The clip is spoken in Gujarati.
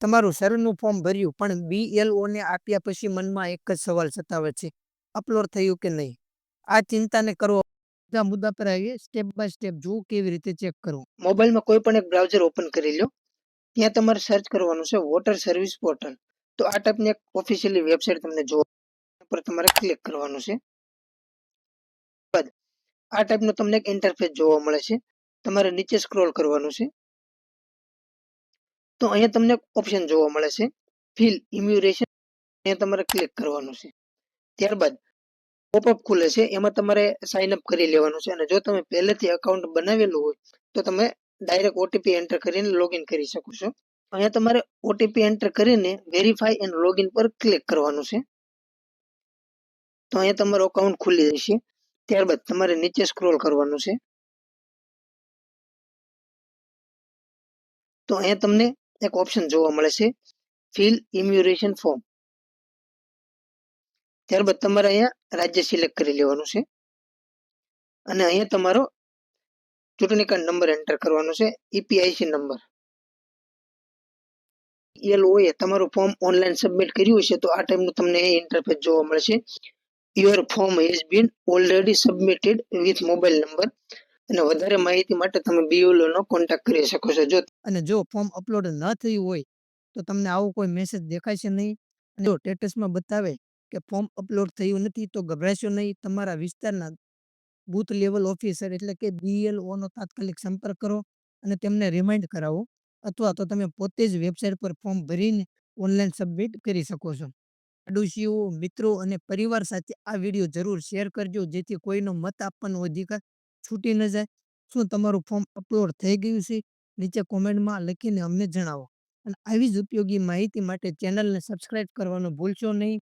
તમારું શરૂનું ફોર્મ ભર્યું, પણ બીએલઓને આપ્યા પછી મનમાં એક જ સવાલ સતાવે છે અપલોડ થયું કે નહીં? આ ચિંતાને કરો. બધા મુદ્દા પર આવીએ સ્ટેપ બાય સ્ટેપ જોવું કેવી રીતે ચેક કરવું. મોબાઈલમાં કોઈ પણ એક બ્રાઉઝર ઓપન કરી લો. ત્યાં તમારે સર્ચ કરવાનું છે વોટર સર્વિસ પોર્ટલ તો આ ટાઈપની એક ઓફિશિયલી વેબસાઇટ તમને જોવા પર તમારે ક્લિક કરવાનું છે. બાદ આ ટાઈપનું તમને એક ઇન્ટરફેસ જોવા મળે છે. તમારે નીચે સ્ક્રોલ કરવાનું છે. તો અહીંયા તમને ઓપ્શન જોવા મળે છે. ફિલ ઇમ્યુરેશન અહીંયા તમારે ક્લિક કરવાનું છે. ત્યારબાદ પોપઅપ ખુલે છે. એમાં તમારે સાઇન અપ કરી લેવાનું છે. અને જો તમે પહેલેથી અકાઉન્ટ બનાવેલું હોય, તો તમે ડાયરેક્ટ ઓટીપી એન્ટર કરીને લોગિન કરી શકો છો. અહીંયા તમારે ઓટીપી એન્ટર કરીને વેરીફાઈ એન્ડ લોગિન પર ક્લિક કરવાનું છે. તો અહીંયા તમારું અકાઉન્ટ ખુલી જશે. ત્યારબાદ તમારે નીચે સ્ક્રોલ કરવાનું છે. તો અહીંયા તમને એક ઓપ્શન જોવા મળે છે. ફિલ ઇમ્યુરેશન ફોર્મ ત્યારબાદ તમારે અહીંયા રાજ્ય સિલેક્ટ કરી લેવાનું છે. અને અહીંયા તમારો ચૂંટણી કાર્ડ નંબર એન્ટર કરવાનો છે. ઈપીઆઈસી નંબર એ તમારું ફોર્મ ઓનલાઈન સબમિટ કર્યું હશે તો આ ટાઈમનું તમને ઇન્ટરફેસ જોવા મળશે your form has been already submitted with mobile number અને વધારે માહિતી માટે તમે બીઓલો નો કોન્ટેક્ટ કરી શકો છો. જો અને જો ફોર્મ અપલોડ ન થયું હોય, તો તમને આવો કોઈ મેસેજ દેખાશે નહીં. અને જો સ્ટેટસમાં બતાવે કે ફોર્મ અપલોડ થયું નથી, તો ગભરાશો નહીં. તમારા વિસ્તારના બૂથ લેવલ ઓફિસર એટલે કે બીએલઓ નો તાત્કાલિક સંપર્ક કરો અને તેમને રિમાઇન્ડ કરાવો. અથવા તો તમે પોતે જ વેબસાઇટ પર ફોર્મ ભરીને ઓનલાઈન સબમિટ કરી શકો છો. પડોશીઓ, મિત્રો અને પરિવાર સાથે આ વીડિયો જરૂર શેર કરજો, જેથી કોઈનો મત આપવાનો અધિકાર છૂટી ન જાય, શું તમારું ફોર્મ અપલોડ થઈ ગયું છે? નીચે કોમેન્ટમાં લખીને અમને જણાવો. અને આવી જ ઉપયોગી માહિતી માટે ચેનલને સબસ્ક્રાઇબ કરવાનું ભૂલશો નહીં.